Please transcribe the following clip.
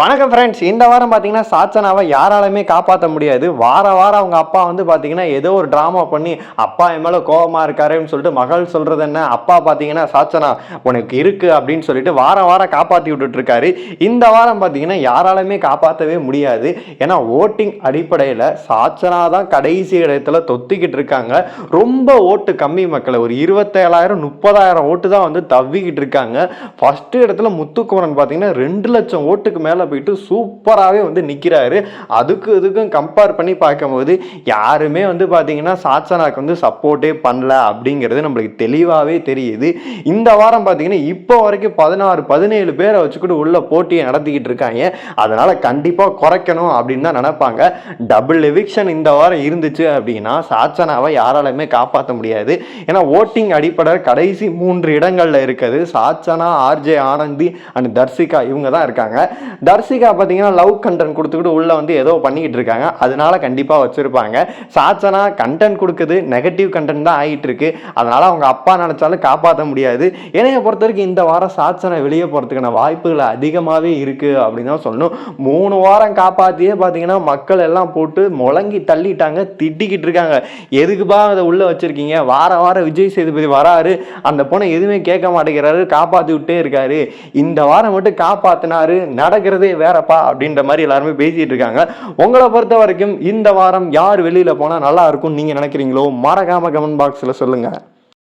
வணக்கம் ஃப்ரெண்ட்ஸ் இந்த வாரம் பார்த்தீங்கன்னா சாச்சனாவை யாராலுமே காப்பாற்ற முடியாது. வார வாரம் அவங்க அப்பா வந்து பார்த்தீங்கன்னா ஏதோ ஒரு ட்ராமா பண்ணி அப்பா என் மேலே கோபமாக இருக்காருன்னு சொல்லிட்டு மகள் சொல்கிறது என்ன? அப்பா பார்த்தீங்கன்னா சாச்சனா உனக்கு இருக்குது அப்படின்னு சொல்லிட்டு வாரம் வாரம் காப்பாற்றி விட்டுட்ருக்காரு இந்த வாரம் பார்த்தீங்கன்னா யாராலுமே காப்பாற்றவே முடியாது. ஏன்னா ஓட்டிங் அடிப்படையில் சாச்சனா தான் கடைசி இடத்துல தொத்திக்கிட்டு இருக்காங்க. ரொம்ப ஓட்டு கம்மி மக்களை. ஒரு இருபத்தேழாயிரம் முப்பதாயிரம் ஓட்டு தான் வந்து தவிக்கிட்டு இருக்காங்க. ஃபஸ்ட்டு இடத்துல முத்துக்குமரன் பார்த்தீங்கன்னா ரெண்டு லட்சம் ஓட்டுக்கு மேலே போயிட்டு சூப்பராகவே வந்து நிற்கிறாரு அதுக்கு இதுக்கும் கம்பேர் பண்ணி பார்க்கும்போது யாருமே வந்து பார்த்தீங்கன்னா சாச்சனாக்கு வந்து சப்போர்ட்டே பண்ணல அப்படிங்கிறது நம்மளுக்கு தெளிவாகவே தெரியுது. இந்த வாரம் பார்த்தீங்கன்னா இப்போ வரைக்கும் பதினாறு பதினேழு பேரை வச்சுக்கிட்டு உள்ள போட்டியை நடத்திக்கிட்டு இருக்காங்க. அதனால் கண்டிப்பாக குறைக்கணும் அப்படின்னு தான் நினைப்பாங்க. டபுள் எவிக்ஷன் இந்த வாரம் இருந்துச்சு அப்படின்னா சாச்சனாவை யாராலையுமே காப்பாற்ற முடியாது. ஏன்னா ஓட்டிங் அடிப்படை கடைசி மூன்று இடங்களில் இருக்குது சாச்சனா ஆர்ஜே ஆனந்தி அண்ட் தர்சிகா இவங்க தான் இருக்காங்க. தர்சிகா பார்த்தீங்கன்னா லவ் கண்டென்ட் கொடுத்துக்கிட்டு உள்ளே வந்து ஏதோ பண்ணிக்கிட்டு இருக்காங்க. அதனால கண்டிப்பாக வச்சுருப்பாங்க. சாச்சனா கண்டென்ட் கொடுக்குது. நெகட்டிவ் கண்டென்ட் தான் ஆகிட்டு இருக்கு அதனால் அவங்க அப்பா நினச்சாலும் காப்பாற்ற முடியாது. என்னைய பொறுத்த வரைக்கும் இந்த வாரம் சாச்சனை வெளியே போகிறதுக்கான வாய்ப்புகள் அதிகமாகவே இருக்குது அப்படின்னு தான் சொல்லணும். மூணு வாரம் காப்பாற்றியே பார்த்தீங்கன்னா மக்கள் எல்லாம் போட்டு முழங்கி தள்ளிட்டாங்க திட்டிக்கிட்டு இருக்காங்க. எதுக்குப்பா அதை உள்ளே வச்சுருக்கீங்க? வார வாரம் விஜய் சேதுபதி வராரு. அந்த பொண்ணை எதுவுமே கேட்க மாட்டேங்கிறாரு. காப்பாற்றி விட்டே இருக்காரு. இந்த வாரம் மட்டும் காப்பாற்றினாரு நடக்கிறது வேறப்பா அப்படின்ற மாதிரி எல்லாருமே பேசிட்டு இருக்காங்க. உங்களை பொறுத்த வரைக்கும் இந்த வாரம் யார் வெளியில போனா நல்லா இருக்கும்னு நீங்க நினைக்கிறீங்களோ மறக்காம கமெண்ட் பாக்ஸ்ல சொல்லுங்க.